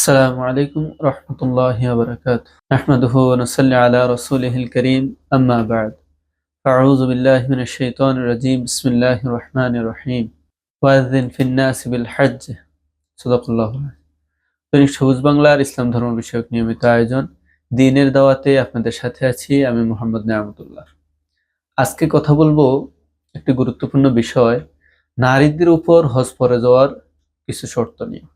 السلام عليكم ورحمة الله وبركاته نحمده ونصلي على رسوله الكريم أما بعد أعوذ بالله من الشيطان الرجيم بسم الله الرحمن الرحيم وأذن في الناس بالحج صدق الله العظيم দৈনিক সবুজ বাংলার ইসলাম ধর্ম বিষয়ক নিয়মিত আয়োজন দিনের দাওয়াতে আপনাদের সাথে আছি আমি মোহাম্মদ নিয়ামতুল্লাহ আজকে কথা বলবো একটি গুরুত্বপূর্ণ বিষয় নারীদের উপর হজ পরে যাওয়ার কিছু শর্ত নিয়ে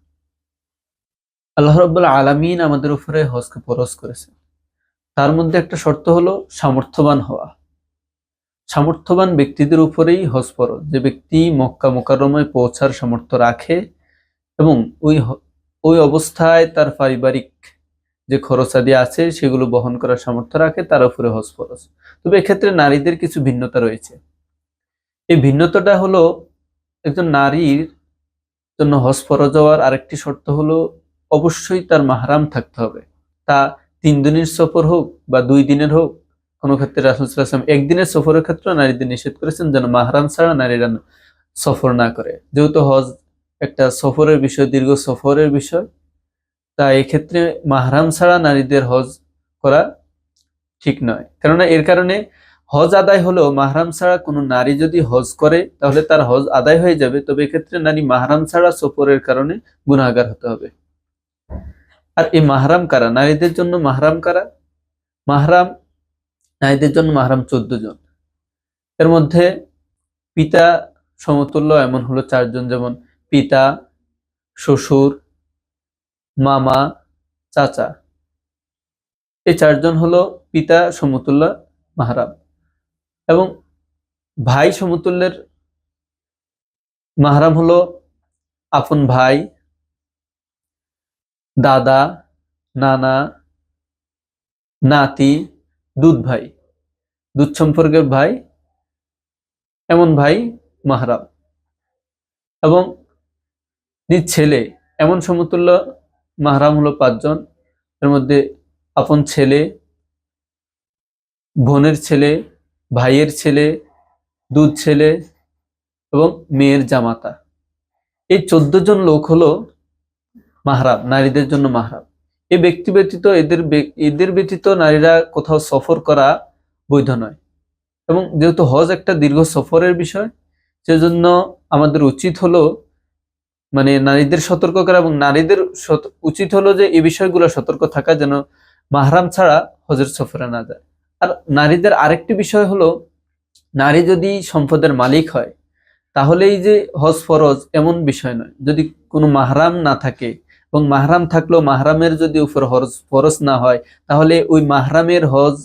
আল্লাহ রব্বুল আলামিন আমাদের উপরে হজকে ফরজ করেছেন। তার মধ্যে একটা শর্ত হলো সামর্থ্যবান হওয়া। সামর্থ্যবান ব্যক্তিদের উপরেই হজ ফরজ। যে ব্যক্তি মক্কা মোকাররমায় পৌঁছার সামর্থ্য রাখে এবং ওই ওই অবস্থায় তার পারিবারিক যে খরচাদি আছে সেগুলো বহন করার সামর্থ্য রাখে, তার উপরে হজ ফরজ। তবে এক্ষেত্রে নারীদের কিছু ভিন্নতা রয়েছে। এই ভিন্নতাটা হলো একজন নারীর জন্য হজ ফরজ হওয়ার আরেকটি শর্ত হলো অবশ্যই তার মাহরাম থাকতে হবে। তা তিন দিনের সফর হোক বা দুই দিনের হোক, কোনো ক্ষেত্রে রাসুলাম একদিনের সফরের ক্ষেত্রে নারীদের নিষেধ করেছেন যেন মাহরাম ছাড়া নারীরা সফর না করে। যেহেতু হজ একটা সফরের বিষয়, দীর্ঘ সফরের বিষয়, তা এক্ষেত্রে মাহরাম ছাড়া নারীদের হজ করা ঠিক নয়। কেননা এর কারণে হজ আদায় হলেও মাহরাম ছাড়া কোনো নারী যদি হজ করে, তাহলে তার হজ আদায় হয়ে যাবে। তবে এক্ষেত্রে নারী মাহরাম ছাড়া সফরের কারণে গুণাগার হতে হবে। আর এই মাহরাম কারা? নারীদের জন্য মাহরাম কারা? মাহরাম নারীদের জন্য মাহরাম চোদ্দ জন। এর মধ্যে পিতা সমতুল্য, এমন হলো চারজন যেমন পিতা, শ্বশুর, মামা, চাচা। এই চারজন হলো পিতা সমতুল্য, মাহরাম। এবং ভাই সমতুল্যের মাহরাম হলো আপন ভাই দাদা, নানা, নাতি, দুধ ভাই দুধ সম্পর্কের ভাই, এমন ভাই মাহরাম এবং নিজ ছেলে, এমন সমতুল্য মাহরাম হলো পাঁচজন। এর মধ্যে আপন ছেলে, বোনের ছেলে, ভাইয়ের ছেলে, দুধ ছেলে এবং মেয়ের জামাতা। এই চোদ্দ জন লোক হলো মাহরাম নারীদের জন্য মাহরাম এই ব্যক্তি ব্যতীত এদের এদের ব্যতীত নারীরা কোথাও সফর করা বৈধ নয়। এবং যেহেতু হজ একটা দীর্ঘ সফরের বিষয়, সেজন্য আমাদের উচিত হলো মানে নারীদের সতর্ক করা এবং নারীদের উচিত হলো যে এই বিষয়গুলো সতর্ক থাকা যেন মাহরাম ছাড়া হজের সফরে না যায়। আর নারীদের আরেকটি বিষয় হলো, নারী যদি সম্পদের মালিক হয়, তাহলেই যে হজ ফরজ এমন বিষয় নয়। যদি কোনো মাহরাম না থাকে এবং মাহরাম থাকলেও মাহরামের যদি উপর হজ ফরজ না হয়, তাহলে ওই মাহরামের হজ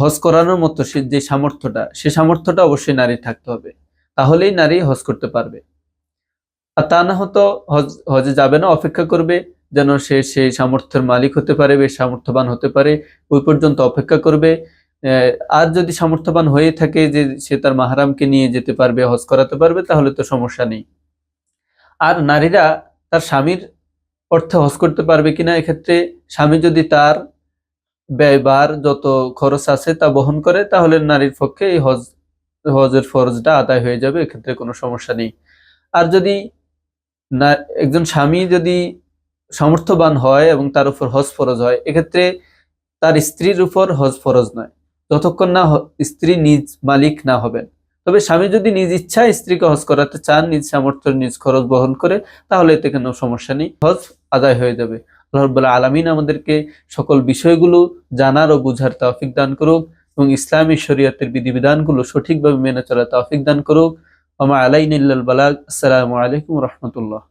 হজ করানোর মতো সে যে সামর্থ্যটা, সে সামর্থ্যটা অবশ্যই নারী থাকতে হবে। তাহলেই নারী হজ করতে পারবে। আর তা না হতো হজ, হজে যাবে না, অপেক্ষা করবে যেন সে সেই সামর্থ্যের মালিক হতে পারে বেশ সামর্থ্যবান হতে পারে, ওই পর্যন্ত অপেক্ষা করবে। আর যদি সামর্থ্যবান হয়ে থাকে যে সে তার মাহারামকে নিয়ে যেতে পারবে, হজ করাতে পারবে, তাহলে তো সমস্যা নেই। আর নারীরা তার স্বামীর অর্থে হজ করতে পারবে কিনা, এক্ষেত্রে স্বামী যদি তার ব্যয়বার যত খরচ আছে তা বহন করে, তাহলে নারীর পক্ষে এই হজ, হজের ফরজটা আদায় হয়ে যাবে, এক্ষেত্রে কোনো সমস্যা নেই। আর যদি না, একজন স্বামী যদি সামর্থ্যবান হয় এবং তার উপর হজ ফরজ হয়, এক্ষেত্রে তার স্ত্রীর উপর হজ ফরজ নয়। যতক্ষণ না স্ত্রী নিজ মালিক না হবেন। তবে স্বামী যদি নিজ ইচ্ছায় স্ত্রীকে হজ করাতে চান, নিজ সামর্থ্য, নিজ খরচ বহন করে, তাহলে এতে কোনো সমস্যা নেই। হজ আদায় হয়ে যাবে। আল্লাহবুল্লাহ আলমিন আমাদেরকে সকল বিষয়গুলো জানার ও বুঝার তাফিক দান করুক এবং ইসলামী শরীয়তের বিধিবিধানগুলো সঠিকভাবে মেনে চলার তাফিক দান করুক। আমা আলাইন বালাগ। আসসালামু আলাইকুম রহমতুল্লাহ।